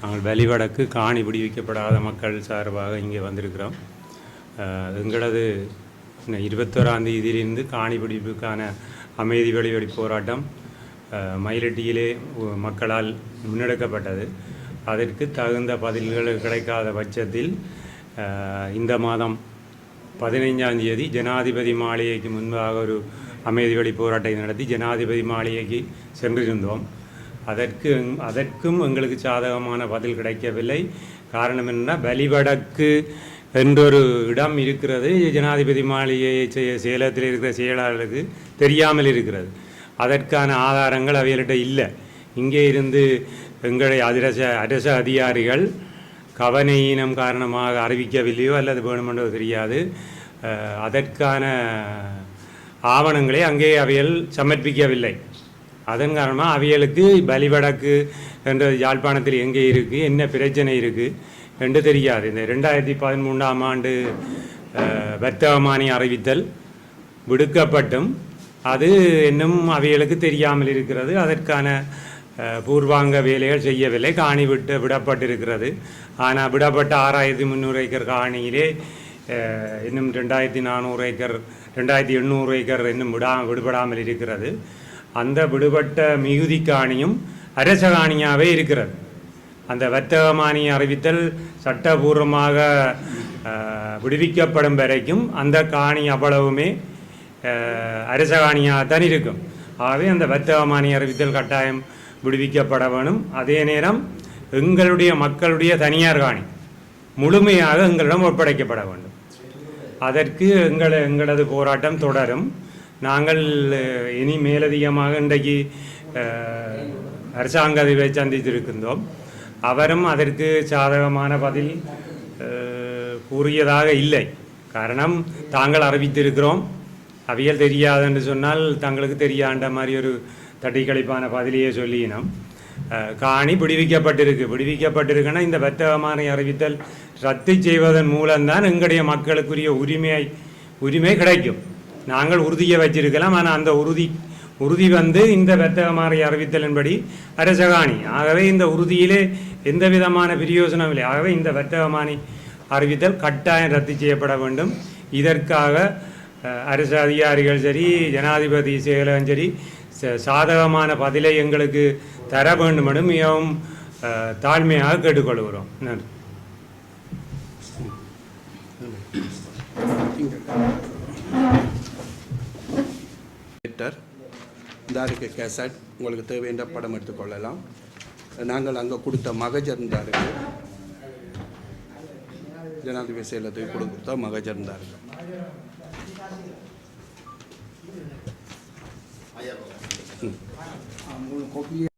நாங்கள் வெளிவடக்கு காணி விடுவிக்கப்படாத மக்கள் சார்பாக இங்கே வந்திருக்கிறோம். எங்களது இருபத்தோராம் தேதியிலிருந்து காணி பிடிப்புக்கான அமைதி வெளிவெளி போராட்டம் மயிலட்டியிலே மக்களால் முன்னெடுக்கப்பட்டது. அதற்கு தகுந்த பதில்கள் கிடைக்காத பட்சத்தில் இந்த மாதம் பதினைஞ்சாம் தேதி ஜனாதிபதி மாளிகைக்கு முன்பாக ஒரு அமைதி வழி போராட்டத்தை நடத்தி ஜனாதிபதி மாளிகைக்கு சென்றிருந்தோம். அதற்கு எங்- அதற்கும் எங்களுக்கு சாதகமான பதில் கிடைக்கவில்லை. காரணம் என்னென்னா பலிவடக்கு என்றொரு இடம் இருக்கிறது. ஜனாதிபதி மாளிகையை சேலத்தில் இருக்கிற செயலாளருக்கு தெரியாமல் இருக்கிறது. அதற்கான ஆதாரங்கள் அவைகள்கிட்ட இல்லை. இங்கே இருந்து எங்களை அதிரச அரச அதிகாரிகள் கவனையினம் காரணமாக அறிவிக்கவில்லையோ அல்லது வேணுமென்றோ தெரியாது. அதற்கான ஆவணங்களை அங்கே அவியல் சமர்ப்பிக்கவில்லை. அதன் காரணமாக அவியலுக்கு பலிவடக்கு என்ற யாழ்ப்பாணத்தில் எங்கே இருக்குது என்ன பிரச்சனை இருக்குது என்று தெரியாது. இந்த ரெண்டாயிரத்தி பதிமூன்றாம் ஆண்டு வர்த்தகமானி அறிவித்தல் விடுக்கப்பட்டும். அது இன்னும் அவைகளுக்கு தெரியாமல் இருக்கிறது. அதற்கான பூர்வாங்க வேலைகள் செய்யவில்லை. காணி விட்டு விடப்பட்டிருக்கிறது. ஆனால் விடப்பட்ட ஆறாயிரத்தி முந்நூறு ஏக்கர் காணியிலே இன்னும் ரெண்டாயிரத்தி நானூறு ஏக்கர் ரெண்டாயிரத்தி எண்ணூறு ஏக்கர் இன்னும் விடா விடுபடாமல் இருக்கிறது. அந்த விடுபட்ட மிகுதி காணியும் அரச காணியாகவே இருக்கிறது. அந்த வர்த்தகமானி அறிவித்தல் சட்டபூர்வமாக விடுவிக்கப்படும் வரைக்கும் அந்த காணி அவ்வளவுமே அரச காணியாகத்தான் இருக்கும். ஆகவே அந்த வர்த்தகமானி அறிவித்தல் கட்டாயம் விடுவிக்கப்பட வேணும். அதே நேரம் எங்களுடைய மக்களுடைய தனியார் காணி முழுமையாக எங்களிடம் ஒப்படைக்கப்பட வேண்டும். அதற்கு எங்களை எங்களது போராட்டம் தொடரும். நாங்கள் இனி மேலதிகமாக இன்றைக்கு அரசாங்க அதிபரை சந்தித்திருக்கின்றோம். அவரும் அதற்கு சாதகமான பதில் கூறியதாக இல்லை. காரணம் தாங்கள் அறிவித்திருக்கிறோம். அவியல் தெரியாது என்று சொன்னால் தங்களுக்கு தெரியாண்ட மாதிரி ஒரு தட்டிக்கழிப்பான பதிலையே சொல்லினோம் காணி விடுவிக்கப்பட்டிருக்கு விடுவிக்கப்பட்டிருக்குன்னா இந்த வர்த்தகமான அறிவித்தல் ரத்து செய்வதன் மூலம்தான் எங்களுடைய மக்களுக்குரிய உரிமையை உரிமை கிடைக்கும். நாங்கள் உறுதியை வச்சிருக்கலாம் ஆனால் அந்த உறுதி உறுதி வந்து இந்த வர்த்தகமாறை அறிவித்தலின்படி அரசகாணி ஆகவே இந்த உறுதியிலே எந்த விதமான பிரயோசனம் இல்லை. ஆகவே இந்த வர்த்தகமானி அறிவித்தல் கட்டாயம் ரத்து செய்யப்பட வேண்டும். இதற்காக அரசு அதிகாரிகள் சரி ஜனாதிபதி செயலகம் சரி சாதகமான பதிலை எங்களுக்கு தர வேண்டும் மிகவும் தாழ்மையாக கேட்டுக்கொள்கிறோம். நன்றி. லெட்டர் இந்த கேசட் உங்களுக்கு தேவையான படம் எடுத்துக்கொள்ளலாம் நாங்கள் அங்கே கொடுத்த மகஜர் ஜனாதிபதி செயலத்துக்கு கொடுத்த மகஜர் 科比。